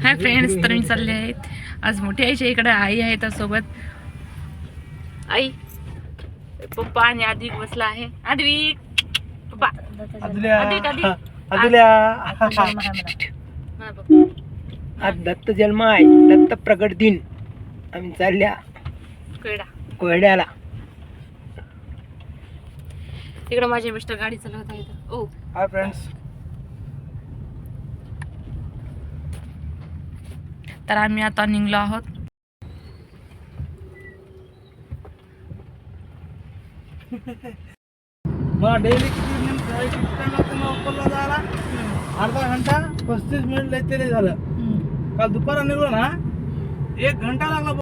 हाय friends तर मी चालले आहेत. आज मोठी आईच्या इकडे आई आहे त्या सोबत आई पप्पा आणि आद्विक बसला आहे. आद्विक पप्पा. आज दत्त जन्म आहे. दत्त प्रगट दिन. आम्ही चालल्या. कळडा कोयड्याला. तिकडे माझे मिस्टर गाडी चालवत आहेत. ओ. Hi friends. तर आम्ही आता निघलो आहोत. मला डेली जायला? अर्धा घंटा? पस्तीस मिनिट लेते झालं. काल दुपारा निघलो ना एक घंटा लागला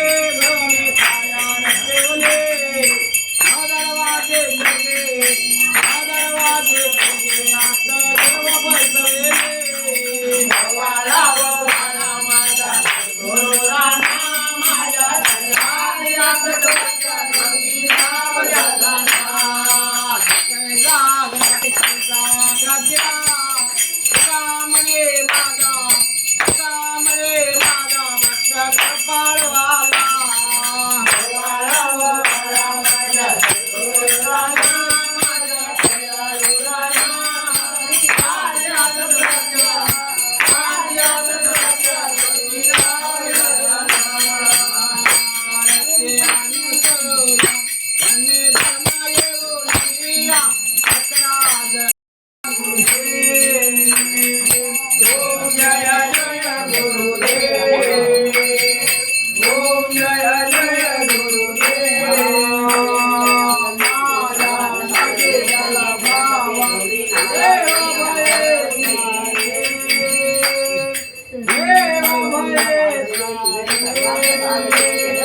अदुल्या मो अदुल्या तोंड काय मुलाचं Thank you.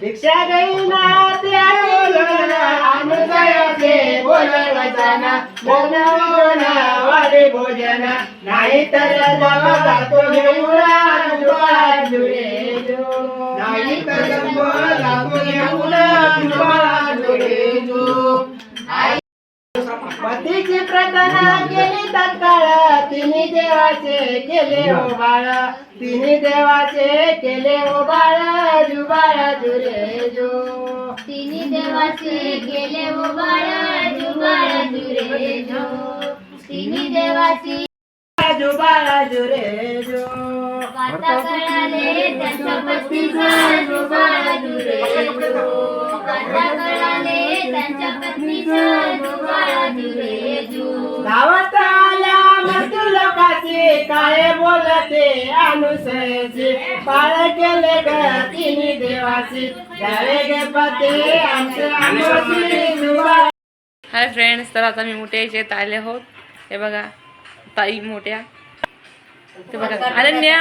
भिक्षा घेईना त्या बोलवना, अनुदयाचे बोलवताना, बोलवना वाढे भोजन। नाही तर जग जातो घेऊन बाजूरे नाही तर जग जातो घेऊन बाजूरे पतीची प्रार्थना केली तत्काळ तिने देवाचे केले हो तिने देवाचे केले हो जुबाळ जुरे जो तिने देवाचे केले ओ बाळा जुबाळा जुरे जो तिन्ही देवाची जुबाळ जुरे जो वार्ता कळाले त्यांच्या पत्नीचा जुबाळा जुरे जो वार्ता कळाले त्यांच्या पत्नीचा जुबाळा जुरे जो धावत आल्या मजूर लोकाचे काय बोलते अनुसयाचे. पाळ केले ग तिने देवाचे. द्यावे गे पते आमचे जुबाळ हाय फ्रेंड्स तर आता मी मोठ्या याच्यात आले आहोत. हे बघा ताई मोठ्या. ते बघा. अनन्या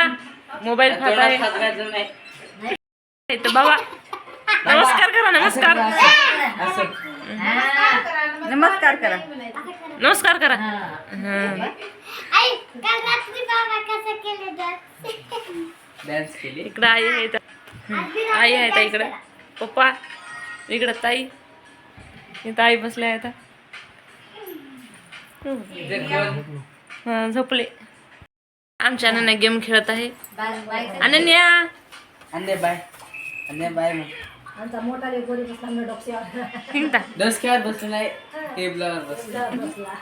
मोबाईल खात आहे. तर बाबा नमस्कार करा नमस्कार. नमस्कार करा. नमस्कार करा. आई काल रात्री बाबा कसं केलं डान्स डान्स केली इकडं आई आहे. आई आहे इकडं. पप्पा इकडं ताई. इथं आई बसल्या आहेत. हं, झोपले. आमच्या अनन्या गेम खेळत आहे. अनन्या! अन्य बाय. अन्य बाय आमचा मोठा गोरी बसला मी डोक्यावर हिंगता दस खेळत बसलो नाही टेबलावर बसलो. बसला.